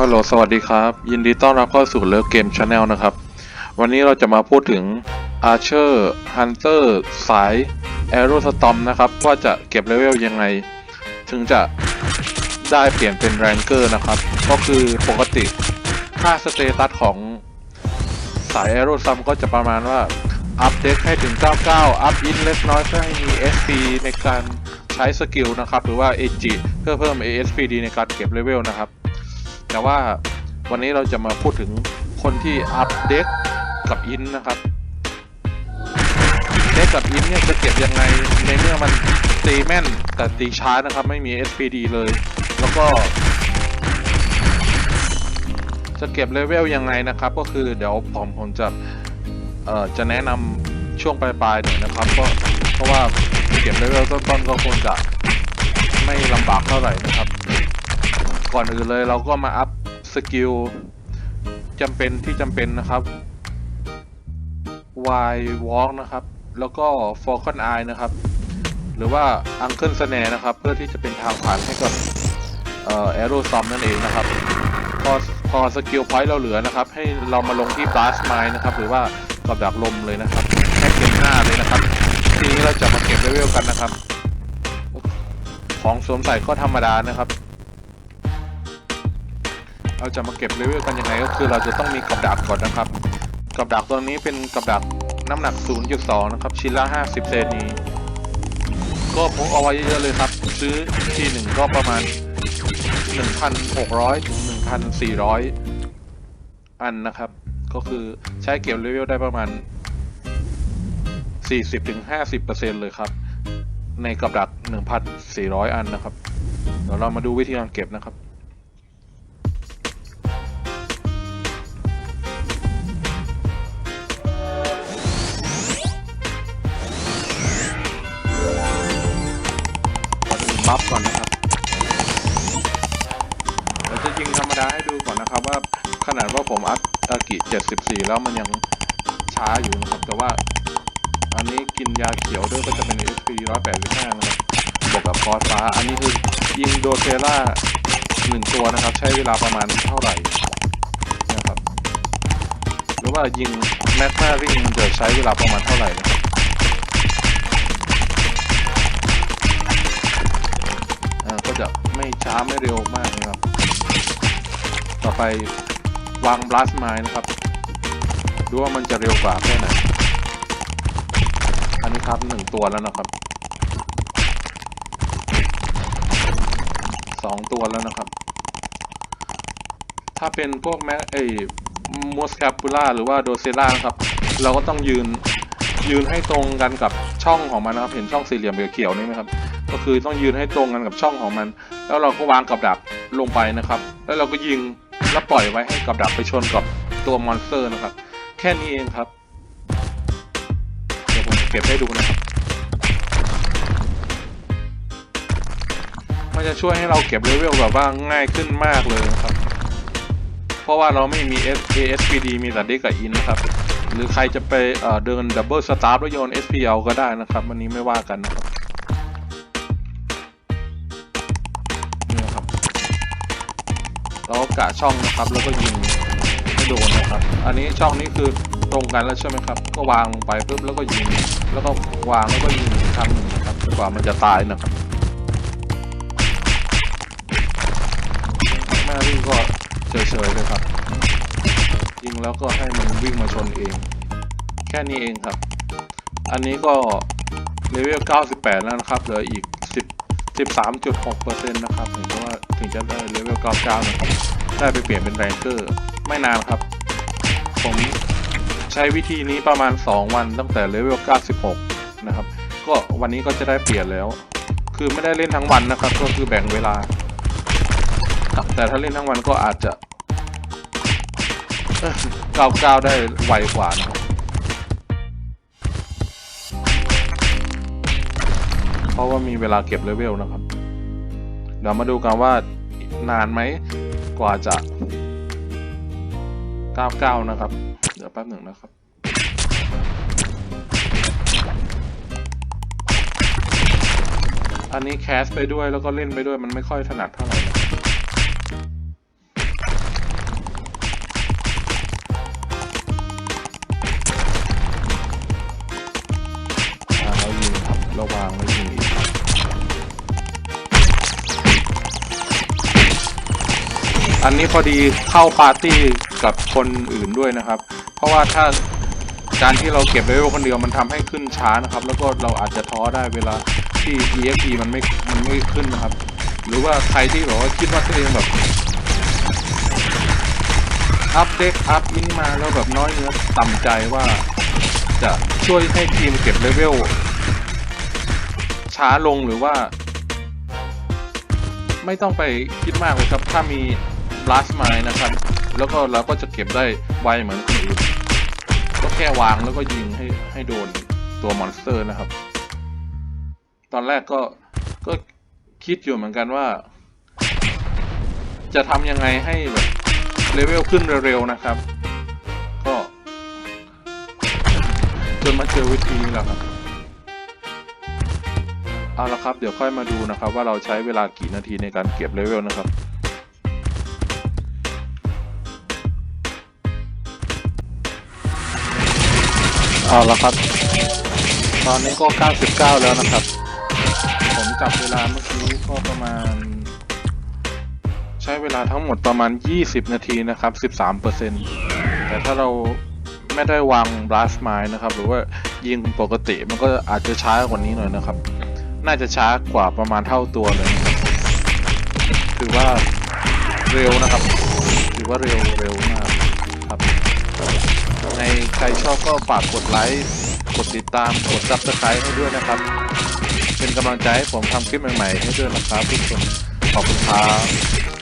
ฮัลโหลสวัสดีครับ ยินดีต้อนรับเข้าสู่เลิฟเกมชาแนลนะครับ วันนี้เราจะมาพูดถึง Archer Hunter สาย Aero Storm นะครับ ว่าจะเก็บเลเวลยังไง ถึงจะได้เปลี่ยนเป็น Ranker นะครับ ก็คือปกติค่าสเตตัสของสาย Aero Storm ก็จะประมาณว่า อัปเดตให้ถึง 99 อัพอินเล็กน้อยเพื่อให้มี SP ในการใช้สกิลนะครับ หรือว่า AG เพื่อเพิ่ม ASPD ในการเก็บเลเวลนะครับ แต่ว่าวันนี้เราจะมาพูดถึงคนที่อัพเด็กกับอินนะครับเด็กกับอินเนี่ยจะเก็บยังไงในเมื่อมันตีแม่นแต่ตีช้านะครับ ไม่มี SPD เลย แล้วก็ จะเก็บเลเวลยังไงนะครับ ก็คือเดี๋ยวผมผมจะเอ่อจะแนะนำช่วงปลายๆหน่อยนะครับก็เพราะว่าเก็บเลเวลต้นๆก็คงจะไม่ลำบากเท่าไหร่นะครับ ก่อนอื่นเลยเราก็มาอัพสกิลจำเป็นที่จำเป็นนะครับ Y Walk นะครับ แล้วก็ Falcon Eye นะครับ หรือว่า Uncle Snare นะครับ เพื่อที่จะเป็นทางผ่านให้กับเอ่อ Arrow s o m นั่นเองนะครับ พอพอสกิลพอยต์เราเหลือนะครับ ให้เรามาลงที่ Blast Mine นะครับ หรือว่ากับดักลมเลยนะครับให้เก็บหน้าเลยนะครับ ทีนี้เราจะมาเก็บเลเวลกันนะครับ ของสวมใส่ก็ธรรมดานะครับ เราจะมาเก็บเลเวลกันยังไงก็คือเราจะต้องมีกับดักก่อนนะครับ กับดักตัวนี้เป็นกับดักน้ำหนัก 0.2 นะครับ ชิ้นละ 50 เซนนีก็พกเอาไว้เยอะเลยครับ ซื้อทีหนึ่งก็ประมาณ 1,600 ถึง 1,400 อันนะครับ ก็คือใช้เก็บเลเวลได้ประมาณ 40-50%เลยครับ ในกับดัก 1,400 อันนะครับ เดี๋ยวเรามาดูวิธีการเก็บนะครับ บัฟก่อนนะครับเราจะยิงธรรมดาให้ดูก่อนนะครับ ว่าขนาดว่าผมอัพอากิ74 แล้วมันยังช้าอยู่นะครับ แต่ว่าอันนี้กินยาเขียวด้วยก็จะเป็น SP 185นะครับบวกกับคอสฟ้า อันนี้คือยิงโดเทล่าหนึ่งตัวนะครับ ใช้เวลาประมาณเท่าไหร่นะครับหรือว่ายิงแมกมาริงมันจะใช้เวลาประมาณเท่าไหร่นะครับาไม่เร็วมากนะครับ ต่อไปวางบลัสไม้นะครับ ดูว่ามันจะเร็วกว่าแค่ไหน อันนี้ครับหนึ่งตัวแล้วนะครับสองตัวแล้วนะครับ ถ้าเป็นพวกแมไอ้มสแคปูล่าหรือว่าโดเซล่านะครับ เราก็ต้องยืนยืนให้ตรงกันกับช่องของมันนะครับ เห็นช่องสี่เหลี่ยมเขียวๆนี่ไหมครับ ก็คือต้องยืนให้ตรงกันกับช่องของมัน แล้วเราก็วางกับดักลงไปนะครับ แล้วเราก็ยิงแล้วปล่อยไว้ให้กับดักไปชนกับตัวมอนสเตอร์นะครับ แค่นี้เองครับเดี๋ยวผมเก็บให้ดูนะครับมันจะช่วยให้เราเก็บเลเวลแบบว่าง่ายขึ้นมากเลยนะครับ เพราะว่าเราไม่มี S ASPD มีแต่เด็กกับอินนะครับ หรือใครจะไปเดินดับเบิลสตาร์แล้วโยน SPL ก็ได้นะครับ วันนี้ไม่ว่ากันนะครับ ก็กะช่องนะครับ แล้วก็ยิงให้โดนนะครับ อันนี้ช่องนี้คือตรงกันแล้วใช่ไหมครับ ก็วางลงไปปุ๊บแล้วก็ยิง แล้วก็วางแล้วก็ยิงครั้งหนึ่งนะครับจนกว่ามันจะตายนะครับแม่วิ่งก็เฉยๆเลยครับ ยิงแล้วก็ให้มันวิ่งมาชนเอง แค่นี้เองครับ อันนี้ก็เลเวล 98 แล้วนะครับ เหลืออีก 10 13.6%นะครับ ถึงจะว่าถึงจะได้เลเวล 99 นะครับ ได้ไปเปลี่ยนเป็นแรงเกอร์ ไม่นานครับ ผมใช้วิธีนี้ประมาณ 2 วันตั้งแต่เลเวล 96 นะครับ ก็วันนี้ก็จะได้เปลี่ยนแล้ว คือไม่ได้เล่นทั้งวันนะครับ ก็คือแบ่งเวลา แต่ถ้าเล่นทั้งวันก็อาจจะ99ได้ไวกว่านะครับเพราะว่ามีเวลาเก็บเลเวลนะครับ เดี๋ยวมาดูกันว่า นานไหมกว่าจะ 99 นะครับ เดี๋ยวแป๊บหนึ่งนะครับอันนี้แคสไปด้วยแล้วก็เล่นไปด้วยมันไม่ค่อยถนัดเท่าไหร่เรายิงครับระวางไว้ดี อันนี้พอดีเข้าปาร์ตี้กับคนอื่นด้วยนะครับ เพราะว่าถ้าการที่เราเก็บเลเวลคนเดียวมันทำให้ขึ้นช้านะครับ แล้วก็เราอาจจะท้อได้เวลาที่ EFP มันไม่ มันไม่ขึ้นนะครับ หรือว่าใครที่แบบว่าคิดว่าตัวเองแบบอัพเด็กอัพลิงก์มาแล้วแบบน้อยเนื้อต่ำใจว่าจะช่วยให้ทีมเก็บเลเวลช้าลงหรือว่า ไม่ต้องไปคิดมากเลยครับ ถ้ามี blast mine นะครับ แล้วก็เราก็จะเก็บได้ไวเหมือนคนอื่นก็แค่วางแล้วก็ยิงให้ให้โดนตัวมอนสเตอร์นะครับ ตอนแรกก็ก็คิดอยู่เหมือนกันว่า จะทำยังไงให้แบบเลเวลขึ้นเร็วๆนะครับ ก็ จนมาเจอวิธีนี้แหละครับเอาละครับ เดี๋ยวค่อยมาดูนะครับ ว่าเราใช้เวลากี่นาทีในการเก็บเลเวลนะครับ เอาละครับ ตอนนี้ก็ 99 แล้วนะครับ ผมจับเวลาเมื่อกี้ก็ประมาณ ใช้เวลาทั้งหมดประมาณ 20 นาทีนะครับ 13%แต่ถ้าเราไม่ได้วาง blast mine นะครับ หรือว่ายิงปกติมันก็อาจจะช้ากว่านี้หน่อยนะครับ น่าจะช้ากว่าประมาณเท่าตัวเลยคือว่าเร็วนะครับ ถือว่าเร็วเร็วมาก ใครชอบก็ฝากกดไลค์ กดติดตาม กด s u b สไครต์ให้ด้วยนะครับ เป็นกำลังใจให้ผมทำคลิปใหม่ๆให้ด้วยนะครับทุกคน ขอบคุณครับ